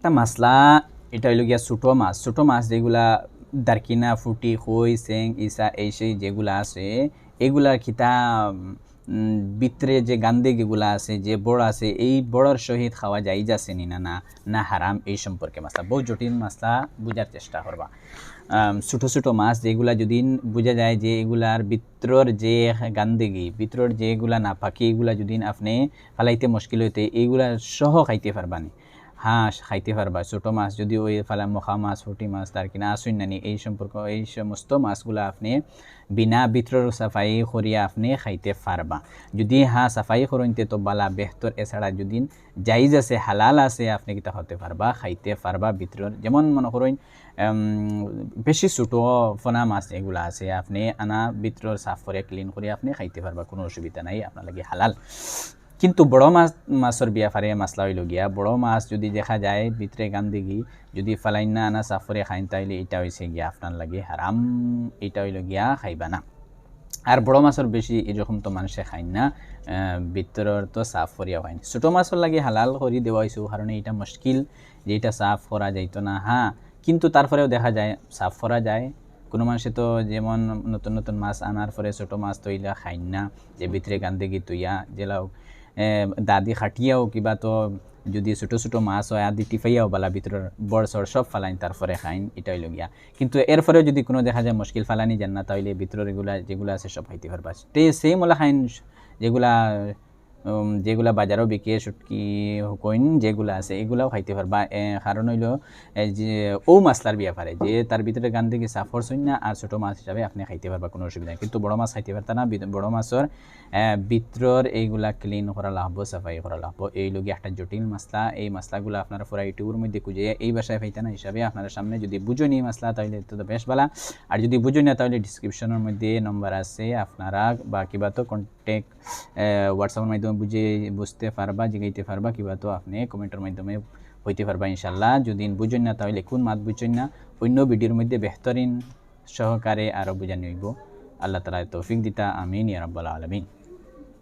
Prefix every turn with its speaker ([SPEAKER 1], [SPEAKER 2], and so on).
[SPEAKER 1] একটা মাছলা, এটা হইল গিয়া ছোটো মাছ। ছোটো মাছ যেগুলা দারকিনা, ফুটি, খই, সেং, ইসা, এই সেই যেগুলা আছে, এগুলার খিতা ভিতরে যে গান্দেগ এগুলা আছে, যে বড় আছে, এই বড়র সহিত খাওয়া যাই যাচ্ছে নি না না না হারাম এই সম্পর্কে মাছলা। বহু জটিল মাছলা বুঝার চেষ্টা করবা। ছোটো ছোটো মাছ যেগুলা যদি বোঝা যায় যে এগুলার ভিতরর যে গান্দেগি যেগুলা না পাখি এগুলা যদি আপনি ফালাইতে মুশকিল হইতে এইগুলা সহ খাইতে পারবানি হাঁস খাইতে পারবা, ছোটো মাছ যদি ওই ফালা মখা মাছ, ফুটি মাছ, তার কিনা আসুন নানি, এই সম্পর্ক, এই সমস্ত মাছগুলো আপনি বিনা ভিতরের সাফাই করিয়া আপনি খাইতে পারবা। যদি হ্যাঁ সাফাই করইতে তো বালা বেহতর, এছাড়া যদি জাইজ আছে, হালাল আছে, আপনি কিতা হতে পারবা, খাইতে পারবা ভিতরের যেমন মনে করুন বেশি ছোটো ফনা মাছ এগুলা আছে, আপনি আনা ভিতরের সাফ করে ক্লিন করে আপনি খাইতে পারবা, কোনো অসুবিধা নাই, আপনার লাগে হালাল। কিন্তু বড় মাছ মাছের বিয়াফারে মাছলা হইল গিয়া বড় মাছ যদি দেখা যায় ভিতরে গান দিঘি যদি ফালাইনা আনা সাফরে খাইন তাইলে এটা হয়েছে গিয়া আপনার লাগে হারাম এটা হইল গিয়া খাইবা না। আর বড় মাছের বেশি এরকম তো মানুষে খাই না ভিতরের তো সাফ করিয়া হয় না। ছোটো মাছের লাগে হালাল করি দেওয়া হয়েছে কারণে এটা মুশকিল, যে এটা সাফ করা যাইতো না। হ্যাঁ কিন্তু তারপরেও দেখা যায় সাফ করা যায়। কোনো মানুষে তো যেমন নতুন নতুন মাছ আনার পরে ছোটো মাছ তো ইলা খাই না, যে ভিতরে গান্দেগি তুইয়া জেলাও দাদি খাটিয়াও কিবা তো যদি ছোটো ছোটো মাছ হয়, আদি টিফাইয়াও বালা ভিতরের বড় সর সব ফালাইন তারপরে খাইন, এটাই লগিয়া। কিন্তু এর ফলেও যদি কোনো দেখা যায় মুশকিল ফালানি যান না তাহলে ভিতরের এগুলা যেগুলো আছে সব খাইতে পারবা। সেই মোলা খাইন, যেগুলা যেগুলা বাজারও বিকে শুটকি কইন যেগুলা আছে, এগুলাও খাইতে পারবা। কারণ হইল যে ও মাছলার ব্যাপারে, যে তার ভিতরে গান থেকে সাফর সইন না, আর ছোটো মাছ হিসাবে আপনি খাইতে পারবা, কোনো অসুবিধা কিন্তু বড় মাছ খাইতে পারতা না বড় মাছের ভিতর এইগুলা ক্লিন করা লাগব, সাফাই করা লাগব। এই লগে একটা জটিল মাছলা, এই মাছলাগুলো আপনারা পুরা ইউটিউবের মধ্যে খুঁজে এই বাসায় পাইতে না হিসাবে আপনারা সামনে যদি বুঝুনি মাছলা তাহলে তো বেশ ভালো। আর যদি বুঝুনি না তাহলে ডিসক্রিপশনের মধ্যে নম্বর আছে, আপনারা বা কিবা তো কন্টেক্ট হোয়াটসঅ্যাপের মাধ্যমে বুঝে বুঝতে পারবা, জিগাইতে পারবা, কিবা তো আপনি কমেন্টের মাধ্যমে হইতে পারবা ইনশাল্লাহ যদি বুঝেন না, তাহলে কোন মাত বুঝুন না, অন্য ভিডিওর মধ্যে বেহতরিন সহকারে আরও বুঝানি হইব। আল্লাহ তালা তৌফিক দিতা, আমিন ইয়ারব্বাল আলমিন।